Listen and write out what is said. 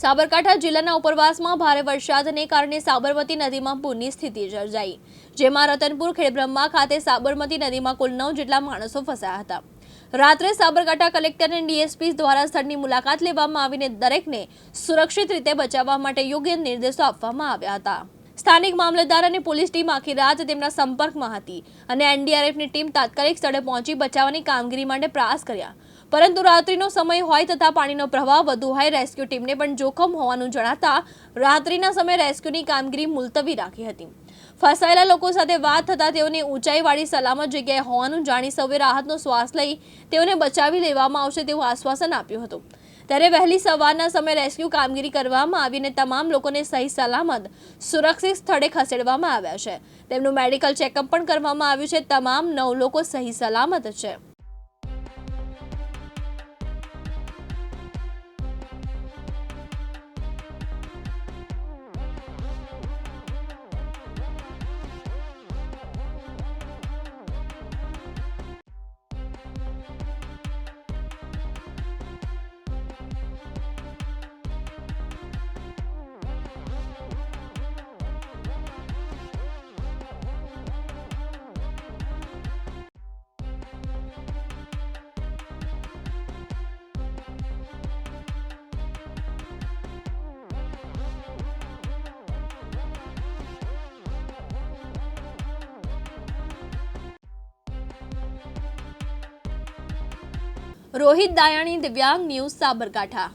સાબરકાંઠા જિલ્લાના ઉપરવાસમાં ભારે વરસાદને કારણે સાબરમતી નદીમાં પૂરની સ્થિતિ સર્જાઈ, જેમાં રતનપુર ખેડબ્રહ્મા ખાતે સાબરમતી નદીમાં કુલ નવ જેટલા માણસો ફસાયા હતા. રાત્રે સાબરકાંઠા કલેક્ટર અને ડીએસપી દ્વારા સ્થળની મુલાકાત લેવામાં આવીને દરેકને સુરક્ષિત રીતે બચાવવા માટે યોગ્ય નિર્દેશો આપવામાં આવ્યા હતા. સ્થાનિક મામલતદાર અને પોલીસ ટીમ આખી રાત તેમના સંપર્કમાં હતી અને એનડીઆરએફની ટીમ તાત્કાલિક સ્થળે પહોંચી બચાવવાની કામગીરી માટે પ્રયાસ કર્યા. પરંતુ રાત્રિનો સમય હોય તથા પાણીનો પ્રવાહ વધુ હોય, રેસ્ક્યુ ટીમને પણ જોખમ હોવાનું જણાતા રાત્રિના સમયે રેસ્ક્યુની કામગીરી મુલતવી રાખી હતી. ફસાયેલા લોકો સાથે વાત થતાં તેઓને ઊંચાઈવાળી સલામત જગ્યાએ હોવાનું જાણી સૌએ રાહતનો શ્વાસ લઈ તેઓને બચાવી લેવામાં આવશે તેવું આશ્વાસન આપ્યું હતું. ત્યારે વહેલી સવારના સમયે રેસ્ક્યુ કામગીરી કરવામાં આવીને તમામ લોકોને સહી સલામત, સુરક્ષિત સ્થળે ખસેડવામાં આવ્યા છે. તેમનું મેડિકલ ચેકઅપ પણ કરવામાં આવ્યું છે. તમામ નવ લોકો સહી સલામત છે. રોહિત દાયાણી દિવ્યાંગ ન્યૂઝ સાબરકાંઠા.